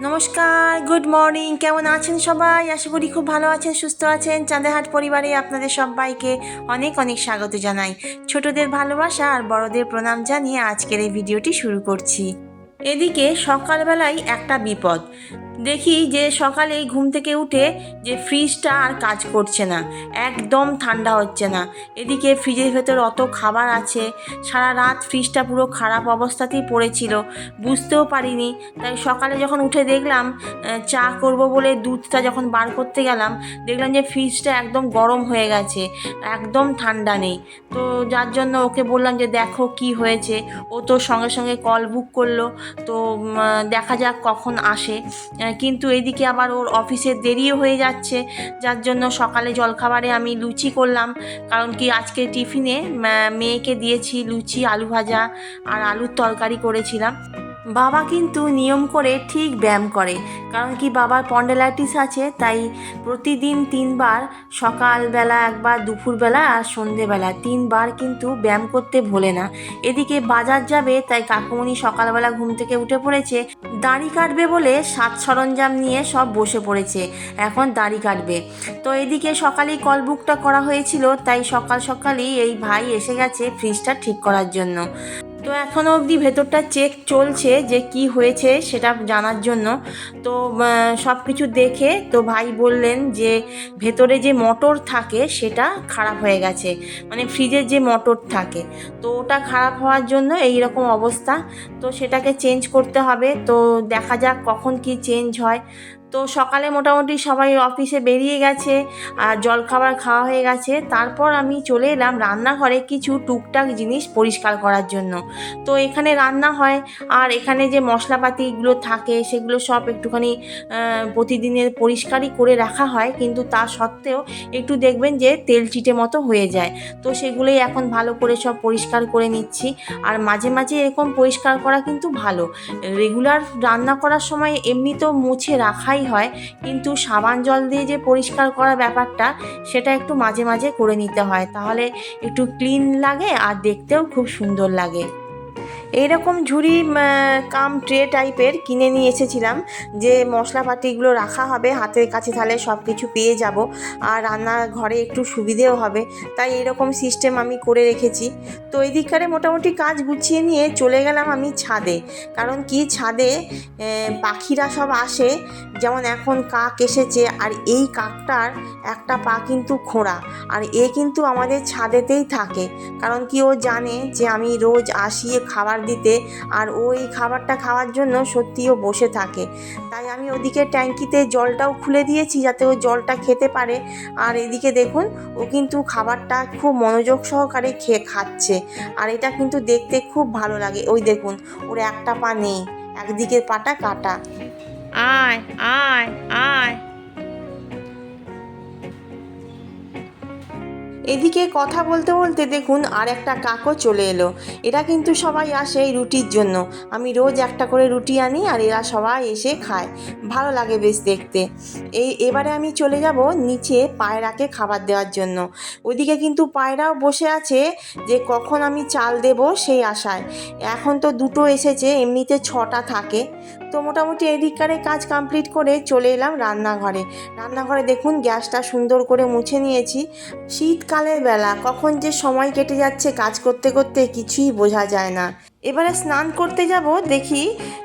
নমস্কার good morning কেমন আছেন সবাই? আশা করি খুব ভালো আছেন, সুস্থ আছেন। চাঁদেহাট পরিবারে আপনাদের সবাইকে অনেক অনেক স্বাগত জানাই। ছোটদের ভালোবাসা আর বড়দের প্রণাম জানিয়ে আজকের এই ভিডিওটি শুরু করছি। এদিকে সকালবেলায় একটা বিপদ। দেখি যে সকালে ঘুম থেকে উঠে যে ফ্রিজটা আর কাজ করছে না, একদম ঠান্ডা হচ্ছে না। এদিকে ফ্রিজের ভেতর অত খাবার আছে, সারা রাত ফ্রিজটা পুরো খারাপ অবস্থাতেই পড়েছিল, বুঝতেও পারিনি। তাই সকালে যখন উঠে দেখলাম চা করব বলে দুধটা যখন বার করতে গেলাম, দেখলাম যে ফ্রিজটা একদম গরম হয়ে গেছে, একদম ঠান্ডা নেই। তো যার জন্য ওকে বললাম যে, দেখো কি হয়েছে। ও তো সঙ্গে সঙ্গে কল বুক করল, তো দেখা যাক কখন আসে। কিন্তু এদিকে আবার ওর অফিসে দেরিও হয়ে যাচ্ছে। যার জন্য সকালে জলখাবারে আমি লুচি করলাম। কারণ কি আজকে টিফিনে মেয়েকে দিয়েছি লুচি, আলু ভাজা আর আলুর তরকারি করেছিলাম। বাবা কিন্তু নিয়ম করে ঠিক ব্যায়াম করে। কারণ কি বাবার পন্ডেলাইটিস আছে, তাই প্রতিদিন তিনবার, সকালবেলা একবার, দুপুরবেলা আর সন্ধেবেলা তিনবার কিন্তু ব্যায়াম করতে ভোলে না। এদিকে বাজার যাবে, তাই কাকুমণি সকালবেলা ঘুম থেকে উঠে পড়েছে। দাড়ি কাটবে বলে সাত সরঞ্জাম নিয়ে সব বসে পড়েছে। এখন দাড়ি কাটবে। তো এদিকে সকালেই কল বুকটা করা হয়েছিল, তাই সকাল সকালেই এই ভাই এসে গেছে ফ্রিজটা ঠিক করার জন্য। তো এখনও অবধি ভেতরটা চেক চলছে যে কি হয়েছে সেটা জানার জন্য। তো সব কিছু দেখে তো ভাই বললেন যে ভেতরে যে মোটর থাকে সেটা খারাপ হয়ে গেছে। মানে ফ্রিজের যে মোটর থাকে। তো ওটা খারাপ হওয়ার জন্য এই রকম অবস্থা। তো সেটাকে চেঞ্জ করতে হবে। তো দেখা যাক কখন কি চেঞ্জ হয়। তো সকালে মোটামুটি সবাই অফিসে বেরিয়ে গেছে, আর জলখাবার খাওয়া হয়ে গেছে। তারপর আমি চলে এলাম রান্নাঘরে কিছু টুকটাক জিনিস পরিষ্কার করার জন্য। তো এখানে রান্না হয়, আর এখানে যে মশলাপাতিগুলো থাকে, সেগুলো সব একটুখানি প্রতিদিনের পরিষ্কারই করে রাখা হয়। কিন্তু তা সত্ত্বেও একটু দেখবেন যে তেল চিটে মতো হয়ে যায়। তো সেগুলোই এখন ভালো করে সব পরিষ্কার করে নিচ্ছি। আর মাঝে মাঝে এরকম পরিষ্কার করা কিন্তু ভালো। রেগুলার রান্না করার সময় এমনি তো মুছে রাখাই হয়, কিন্তু সাবান জল দিয়ে যে পরিষ্কার করা ব্যাপারটা, সেটা একটু মাঝে মাঝে করে নিতে হয়। তাহলে একটু ক্লিন লাগে আর দেখতেও খুব সুন্দর লাগে। এইরকম ঝুড়ি কাম ট্রে টাইপের কিনে নিয়ে এসেছিলাম যে মশলাপাতিগুলো রাখা হবে, হাতের কাছে তাহলে সব কিছু পেয়ে যাব আর রান্নাঘরে একটু সুবিধেও হবে। তাই এরকম সিস্টেম আমি করে রেখেছি। তো এই দিককারে মোটামুটি কাজ গুছিয়ে নিয়ে চলে গেলাম আমি ছাদে। কারণ কি ছাদে পাখিরা সব আসে। যেমন এখন কাক এসেছে আর এই কাকটার একটা পা কিন্তু খোঁড়া আর এ কিন্তু আমাদের ছাদেতেই থাকে। কারণ কি ও জানে যে আমি রোজ আসি এ খাবার দিতে আর ও এই খাবারটা খাওয়ার জন্য সত্যিও বসে থাকে। তাই আমি ওদিকে ট্যাঙ্কিতে জলটাও খুলে দিয়েছি যাতে ও জলটা খেতে পারে। আর এদিকে দেখুন, ও কিন্তু খাবারটা খুব মনোযোগ সহকারে খেয়ে খাচ্ছে। আর এটা কিন্তু দেখতে খুব ভালো লাগে। ওই দেখুন, ওর একটা পা নেই, একদিকের পাটা কাটা। আয় আয় আয়। এদিকে কথা বলতে বলতে দেখুন আর একটা কাকও চলে এলো। এরা কিন্তু সবাই আসে এই রুটির জন্য। আমি রোজ একটা করে রুটি আনি আর এরা সবাই এসে খায়। ভালো লাগে বেশ দেখতে। এই এবারে আমি চলে যাব নিচে পায়রাকে খাবার দেওয়ার জন্য। ওইদিকে কিন্তু পায়রাও বসে আছে যে কখন আমি চাল দেব সেই আশায়। এখন তো দুটো এসেছে, এমনিতে ছটা থাকে। তো মোটামুটি এদিককারে কাজ কমপ্লিট করে চলে এলাম রান্নাঘরে। রান্নাঘরে দেখুন গ্যাসটা সুন্দর করে মুছে নিয়েছি। শীতকালের বেলা কখন যে সময় কেটে যাচ্ছে কাজ করতে করতে কিছুই বোঝা যায় না। এবারে স্নান করতে যাব, দেখি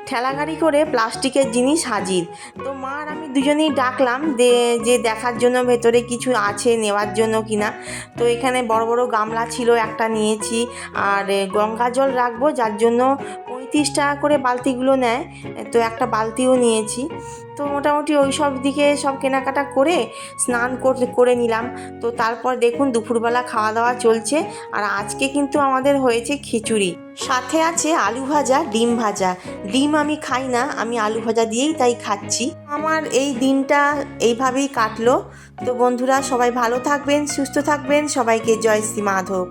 ঠেলাগাড়ি করে প্লাস্টিকের জিনিস হাজির। তো মা আর আমি দুজনেই ডাকলাম যে দেখার জন্য ভেতরে কিছু আছে নেওয়ার জন্য কিনা। তো এখানে বড় বড় গামলা ছিল একটা নিয়েছি, আর গঙ্গা জল রাখব, যার জন্য পঁয়ত্রিশ টাকা করে বালতিগুলো নেয়, তো একটা বালতিও নিয়েছি। তো মোটামুটি ওই সব দিকে সব কেনাকাটা করে স্নান করে নিলাম। তো তারপর দেখুন দুপুরবেলা খাওয়া দাওয়া চলছে, আর আজকে কিন্তু আমাদের হয়েছে খিচুড়ি। সাথে আছে আলু ভাজা, ডিম ভাজা। ডিম আমি খাই না, আমি আলু ভাজা দিয়েই তাই খাচ্ছি। আমার এই দিনটা এইভাবেই কাটলো। তো বন্ধুরা সবাই ভালো থাকবেন, সুস্থ থাকবেন। সবাইকে জয় শ্রী মাধব।